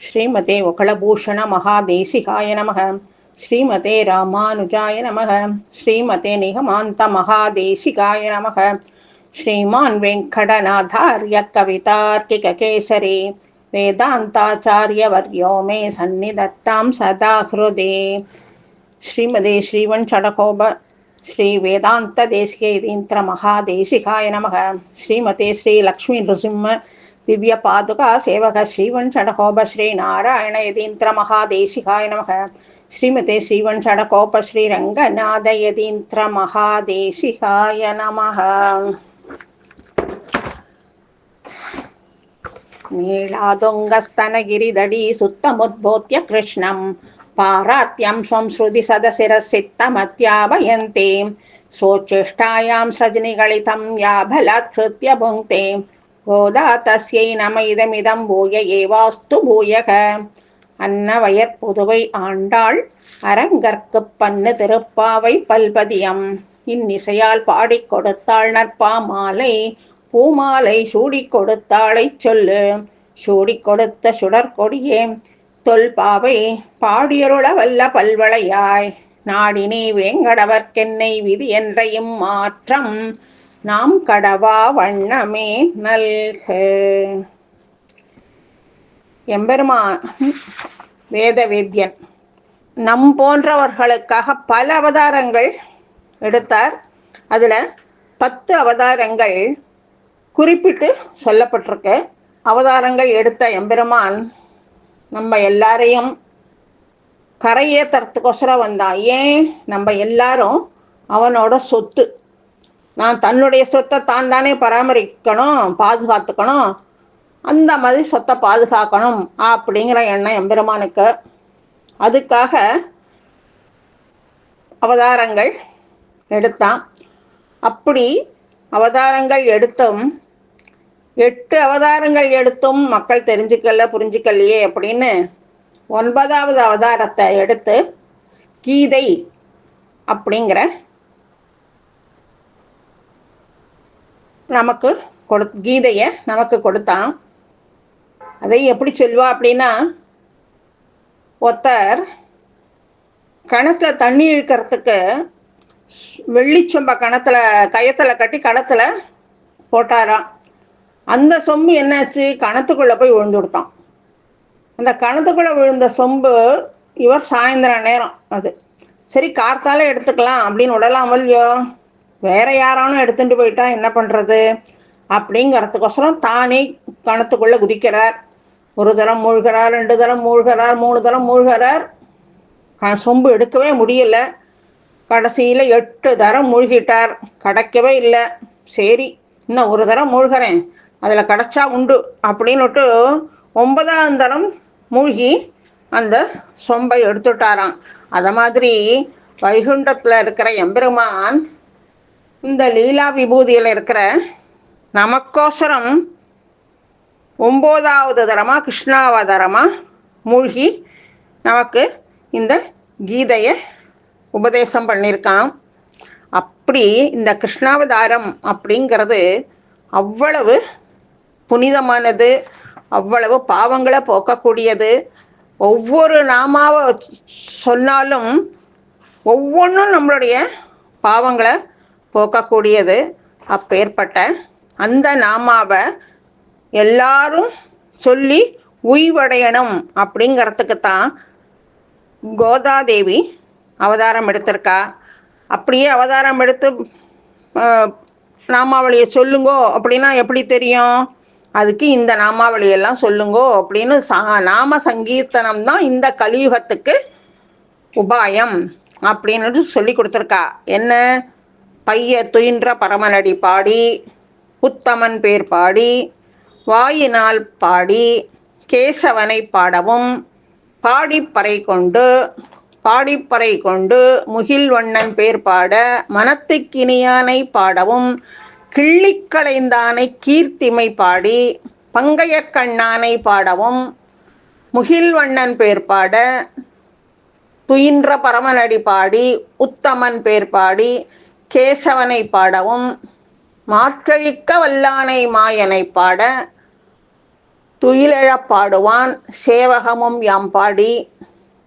श्रीमते वकलभूषण महादेशिहाय नम। श्रीमते राजाय नम। श्रीमते निहमान्तमहादेशिकाय नम। श्रीमान् वेङ्कटनाथार्य कवितार्किककेसरे वेदान्ताचार्यवर्यो मे सन्निधत्तां सदा हृदे। श्रीमते वेदांत श्रीवेदान्तदेशिके महादेशिकाय नम। श्रीमते श्रीलक्ष्मीनृसिंह दिव्यपादुका सेवक श्रीवंशडकोप श्रीनारायणयतीन्त्रमहादेशिकाय नमः। श्रीमते श्रीवंशडकोप श्रीरङ्गनाथयतीन्त्रमहादेशिकाय नमः। नीलादुङ्गस्तनगिरिदडी सुत्तमुद्बोध्य कृष्णं पारात्यं स्वं श्रुतिसदशिरसित्तमत्यावयन्ते स्वोच्चेष्टायां सृजनिगलितं या बलात्कृत्य भुङ्क्ते। ஓதா தஸ்யை நம இதமிதம் பூய ஏவாஸ்து பூயக. அன்னவயற்புதுவை ஆண்டாள் அரங்கற்கு பண்ணு திருப்பாவை பல்பதியம். இன்னிசையால் பாடிக் கொடுத்தாள் நற்பா மாலை பூமாலை சூடி கொடுத்தாளை சொல்லு. சூடி கொடுத்த சுடர் கொடியே தொல்பாவை பாடியருள வல்ல பல்வளையாய். நாடினே வேங்கடவர்க்கென்னை விதி என்றையும் மாற்றம் நாம் கடவா வண்ணமே நல்க. எம்பெருமான் வேதவேத்யன் நம் போன்றவர்களுக்காக பல அவதாரங்கள் எடுத்தார். அதில் பத்து அவதாரங்கள் குறிப்பிட்டு சொல்லப்பட்டிருக்கு. அவதாரங்கள் எடுத்த எம்பெருமான் நம்ம எல்லாரையும் கரையேற்றுறதுக்கோசரம் வந்தான். ஏன்? நம்ம எல்லாரும் அவனோட சொத்து நான் தன்னுடைய சொத்தை தான் தானே பராமரிக்கணும் பாதுகாத்துக்கணும். அந்த மாதிரி சொத்தை பாதுகாக்கணும் அப்படிங்கிற எண்ணம் எம்பெருமானுக்கு. அதுக்காக அவதாரங்கள் எடுத்தான். அப்படி அவதாரங்கள் எடுத்தும் எட்டு அவதாரங்கள் எடுத்தும் மக்கள் தெரிஞ்சுக்கல புரிஞ்சுக்கலையே அப்படின்னு ஒன்பதாவது அவதாரத்தை எடுத்து கீதை அப்படிங்கிற நமக்கு கொடு கீதையை நமக்கு கொடுத்தான். அதை எப்படி சொல்வா அப்படின்னா ஒருத்தர் கிணத்துல தண்ணி இழுக்கிறதுக்கு வெள்ளிச்சொம்ப கணத்துல கயத்தில் கட்டி கணத்துல போட்டாராம். அந்த சொம்பு என்னாச்சு? கணத்துக்குள்ளே போய் விழுந்து கொடுத்தான் அந்த கணத்துக்குள்ளே விழுந்த சொம்பு இவர் சாயந்தரம் நேரம் அது. சரி கார்த்தால எடுத்துக்கலாம் அப்படின்னு விடலாம் இல்லையோ வேற யாரானும் எடுத்துட்டு போயிட்டா என்ன பண்ணுறது அப்படிங்கிறதுக்கோசரம் தானே கணத்துக்குள்ளே குதிக்கிறார். ஒரு தரம் மூழ்கிறார் ரெண்டு தரம் மூழ்கிறார் மூணு தரம் மூழ்கிறார். சொம்பு எடுக்கவே முடியல. கடைசியில் எட்டு தரம் மூழ்கிட்டார். கிடைக்கவே இல்லை. சரி இன்னும் ஒரு தரம் மூழ்கிறேன். அதில் கிடச்சா உண்டு அப்படின்னுட்டு ஒன்பதாம் தரம் மூழ்கி அந்த சொம்பை எடுத்துட்டாராம். அதை மாதிரி வைகுண்டத்தில் இருக்கிற எம்பெருமான் இந்த லீலா விபூதியில் இருக்கிற நமக்கோசரம் ஒம்போதாவது தரமாக கிருஷ்ணாவதாரமாக மூழ்கி நமக்கு இந்த கீதையை உபதேசம் பண்ணியிருக்கான். அப்படி இந்த கிருஷ்ணாவதாரம் அப்படிங்கிறது அவ்வளவு புனிதமானது அவ்வளவு பாவங்களை போக்கக்கூடியது. ஒவ்வொரு நாமாவை சொன்னாலும் ஒவ்வொன்றும் நம்மளுடைய பாவங்களை போக்கக்கூடியது. அப்பேற்பட்ட அந்த நாமாவை எல்லாரும் சொல்லி உய்வடையணும் அப்படிங்கிறதுக்கு தான் கோதாதேவி அவதாரம் எடுத்திருக்கா. அப்படியே அவதாரம் எடுத்து நாமாவளியை சொல்லுங்கோ அப்படின்னா எப்படி தெரியும்? அதுக்கு இந்த நாமாவளியெல்லாம் சொல்லுங்கோ அப்படின்னு சா நாம சங்கீர்த்தனம் தான் இந்த கலியுகத்துக்கு உபாயம் அப்படின்னு சொல்லி கொடுத்துருக்கா. என்ன? பைய துயின்ற பரமனடி பாடி உத்தமன் பேர் பாடி வாயினால் பாடி கேசவனை பாடவும் பாடிப்பறை கொண்டு பாடிப்பறை கொண்டு முகில்வண்ணன் பேர் பாட மனத்துக்கினியானை பாடவும் கிள்ளிக்களைந்தானை கீர்த்திமை பாடி பங்கைய கண்ணானை பாடவும் முகில்வண்ணன் பேர் பாட துயின்ற பரமனடி பாடி உத்தமன் பேர் பாடி கேசவனை பாடவும் மாற்றழிக்க வல்லானை மாயனை பாட துயிலெழப் பாடுவான் சேவகமும் யாம் பாடி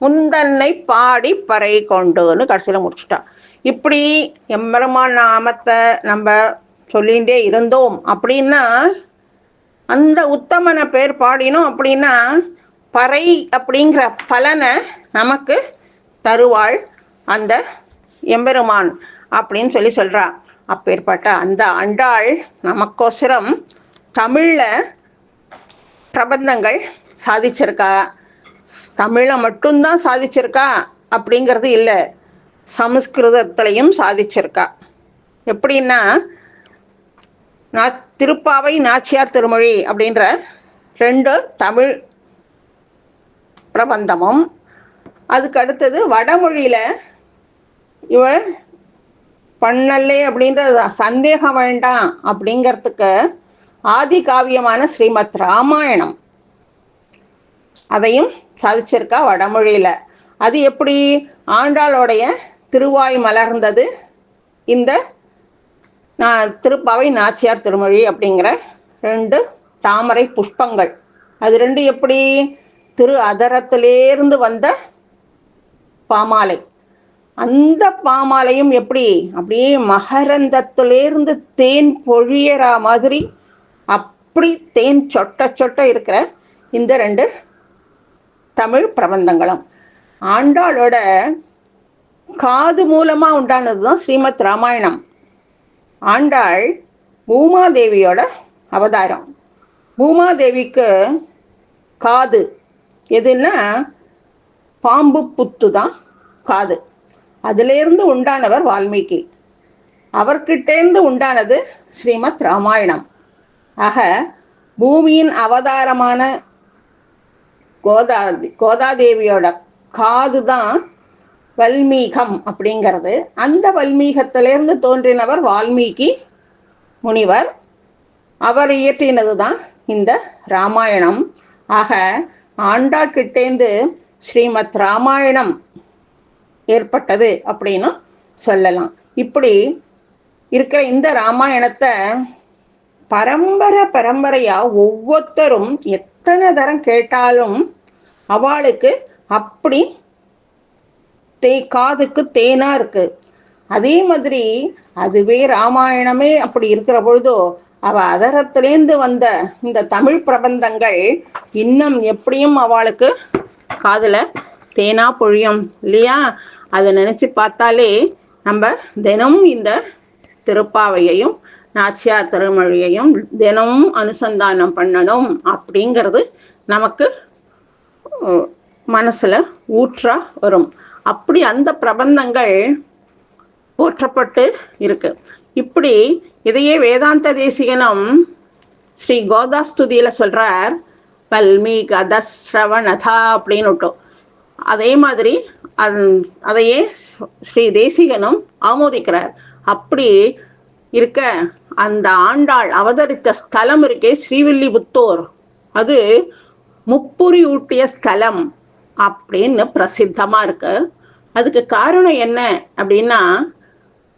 முந்தன்னை பாடி பறை கொண்டுன்னு கடைசியில் முடிச்சுட்டான் இப்படி எம்பெருமான் நாமத்தை நம்ம சொல்லிகிட்டே இருந்தோம் அப்படின்னா அந்த உத்தமனை பேர் பாடினோம் அப்படின்னா பறை அப்படிங்கிற பலனை நமக்கு தருவாள் அந்த எம்பெருமான். அப்படின்னு சொல்லி சொல்கிறா அப்பேற்பட்ட அந்த அண்டாள் நமக்கோசரம் தமிழில் பிரபந்தங்கள் சாதிச்சிருக்கா. தமிழை மட்டும்தான் சாதிச்சிருக்கா அப்படிங்கிறது இல்லை. சமஸ்கிருதத்திலையும் சாதிச்சிருக்கா. எப்படின்னா நா திருப்பாவை நாச்சியார் திருமொழி அப்படின்ற ரெண்டு தமிழ் பிரபந்தமும். அதுக்கு அடுத்தது வடமொழியில் இவள் பண்ணலே அப்படின்ற சந்தேகம் வேண்டாம் அப்படிங்கிறதுக்கு ஆதி காவியமான ஸ்ரீமத் ராமாயணம். அதையும் சாதிச்சிருக்கா வடமொழியில். அது எப்படி ஆண்டாளோடைய திருவாய் மலர்ந்தது? இந்த நான் திருப்பாவை நாச்சியார் திருமொழி அப்படிங்கிற ரெண்டு தாமரை புஷ்பங்கள். அது ரெண்டு எப்படி? திரு அதரத்திலேருந்து வந்த பாமாலை. அந்த பாமாலையும் எப்படி? அப்படியே மகரந்தத்திலேருந்து தேன் பொழியற மாதிரி அப்படி தேன் சொட்ட சொட்ட இருக்கிற இந்த ரெண்டு தமிழ் பிரபந்தங்களும். ஆண்டாளோட காது மூலமாக உண்டானது தான் ஸ்ரீமத் ராமாயணம். ஆண்டாள் பூமாதேவியோட அவதாரம். பூமாதேவிக்கு காது. எதுன்னா பாம்பு புத்து தான் காது. அதிலிருந்து உண்டானவர் வால்மீகி. அவர்கிட்டேருந்து உண்டானது ஸ்ரீமத் ராமாயணம். ஆக பூமியின் அவதாரமான கோதா கோதாதேவியோட காது தான் வல்மீகம் அப்படிங்கிறது. அந்த வல்மீகத்திலேருந்து தோன்றினவர் வால்மீகி முனிவர். அவர் இயற்றினது தான் இந்த ராமாயணம். ஆக ஆண்டாக்கிட்டேந்து ஸ்ரீமத் ராமாயணம் ஏற்பட்டது அப்படின்னு சொல்லலாம். இப்படி இருக்கிற இந்த ராமாயணத்தை பரம்பரை பரம்பரையாக ஒவ்வொருத்தரும் எத்தனை தரம் கேட்டாலும் அவளுக்கு அப்படி தே காதுக்கு தேனாக இருக்குது அதே மாதிரி அதுவே ராமாயணமே அப்படி இருக்கிற பொழுதோ அவ அதரத்திலேருந்து வந்த இந்த தமிழ் பிரபந்தங்கள் இன்னும் எப்படியும் அவளுக்கு காதில் தேனா பொழியும். இல்லையா? அதை நினச்சி பார்த்தாலே நம்ம தினமும் இந்த திருப்பாவையையும் நாச்சியார் திருமொழியையும் தினமும் அனுசந்தானம் பண்ணணும் அப்படிங்கிறது நமக்கு மனசில் ஊற்றா வரும். அப்படி அந்த பிரபந்தங்கள் போற்றப்பட்டு இருக்கு. இப்படி இதையே வேதாந்த தேசிகனும் ஸ்ரீ கோதாஸ்துதியில் சொல்கிறார் பல்மி கதஸ்ரவணதா அப்படின்னு விட்டோம். அதே மாதிரி அதையே ஸ்ரீ தேசிகனும் ஆமோதிக்கிறார். அப்படி இருக்க அந்த ஆண்டாள் அவதரித்த ஸ்தலம் இருக்கே ஸ்ரீவில்லிபுத்தூர். அது முப்புரி ஊட்டிய ஸ்தலம் அப்படின்னு பிரசித்தமாக இருக்கு. அதுக்கு காரணம் என்ன அப்படின்னா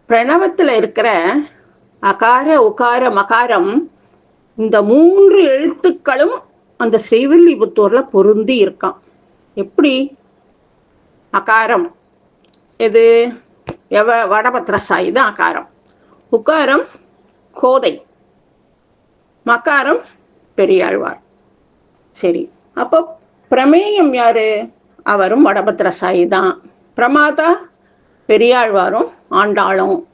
பிரணவத்தில் இருக்கிற அகார உகார மகாரம் இந்த மூன்று எழுத்துக்களும் அந்த ஸ்ரீவில்லிபுத்தூரில் பொருந்தி இருக்கான் எப்படி? அகாரம். எது? எவ வடபத்ரசாயி. தான் அகாரம். உக்காரம் கோதை. மக்காரம் பெரியாழ்வார். சரி. அப்போ பிரமேயம் யாரு? அவரும் வடபத்ரசாயி தான். பிரமாதா பெரியாழ்வாரும் ஆண்டாளும்.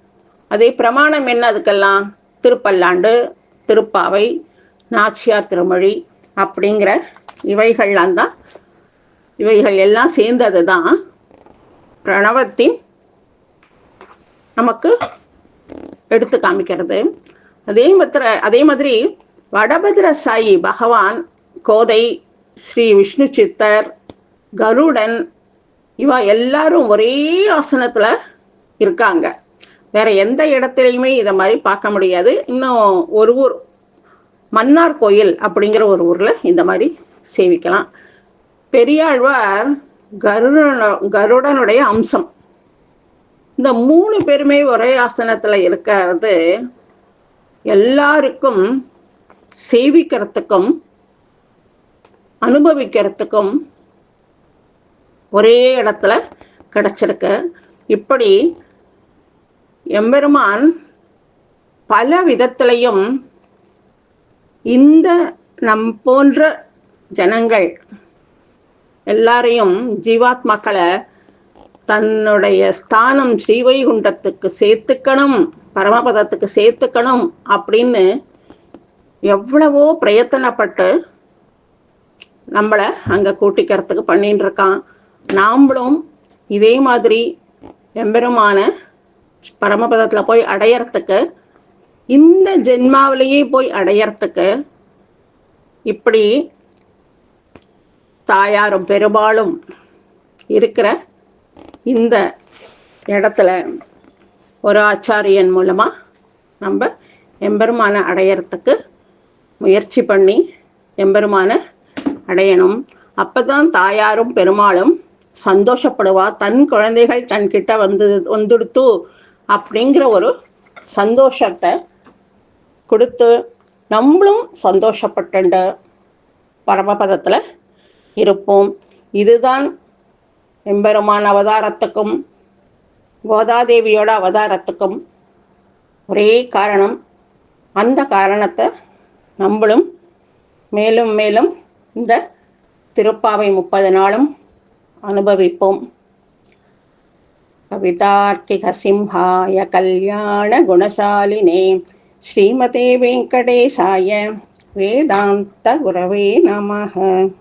அதே பிரமாணம் என்ன அதுக்கெல்லாம்? திருப்பல்லாண்டு திருப்பாவை நாச்சியார் திருமொழி அப்படிங்கிற இவைகள்லாம் தான். இவைகள் எல்லாம் சேர்ந்தது தான். பிரணவத்தின் நமக்கு எடுத்து காமிக்கிறது. அதே மாத்திர அதே மாதிரி வடபதிர சாயி பகவான் கோதை ஸ்ரீ விஷ்ணு சித்தர் கருடன் இவா எல்லாரும் ஒரே ஆசனத்தில் இருக்காங்க. வேற எந்த இடத்துலையுமே இதை மாதிரி பார்க்க முடியாது. இன்னும் ஒரு ஊர் மன்னார் கோயில் அப்படிங்கிற ஒரு ஊரில் இந்த மாதிரி சேவிக்கலாம். பெரியாழ்வார் கருடன கருடனுடைய அம்சம். இந்த மூணு பேருமே ஒரே ஆசனத்தில் இருக்கிறது. எல்லாருக்கும் சேவிக்கிறதுக்கும் அனுபவிக்கிறதுக்கும் ஒரே இடத்துல கிடச்சிருக்கு. இப்படி எம்பெருமான் பல விதத்திலையும் இந்த நம் போன்ற ஜனங்கள் எல்லாரையும் ஜீவாத்மாக்களை தன்னுடைய ஸ்தானம் ஸ்ரீவைகுண்டத்துக்கு சேர்த்துக்கணும் பரமபதத்துக்கு சேர்த்துக்கணும் அப்படின்னு எவ்வளவோ பிரயத்தனப்பட்டு நம்மளை அங்கே கூட்டிக்கிறதுக்கு பண்ணின்னு இருக்கான். நாம்ளும் இதே மாதிரி எம்பெருமான பரமபதத்தில் போய் அடையறதுக்கு இந்த ஜென்மாவிலேயே போய் அடையறதுக்கு இப்படி தாயாரும் பெரும்பாலும் இருக்கிற இந்த இடத்துல ஒரு ஆச்சாரியன் மூலமாக நம்ம எம்பெருமானை அடையறதுக்கு முயற்சி பண்ணி எம்பெருமானை அடையணும். அப்போ தான் தாயாரும் பெருமாளும் சந்தோஷப்படுவார் தன் குழந்தைகள் தன்கிட்ட வந்து வந்துடுத்து அப்படிங்கிற ஒரு சந்தோஷத்தை கொடுத்து நம்மளும் சந்தோஷப்பட்டு பரமபதத்தில் இருப்போம். இதுதான் எம்பெருமான் அவதாரத்துக்கும் கோதாதேவியோட அவதாரத்துக்கும் ஒரே காரணம். அந்த காரணத்தை நம்மளும் மேலும் மேலும் இந்த திருப்பாவை முப்பது நாளும் அனுபவிப்போம். கவிதார்க்கிக சிம்ஹாய கல்யாண குணசாலினே ஸ்ரீமதே வெங்கடேசாய வேதாந்த குரவே நமக.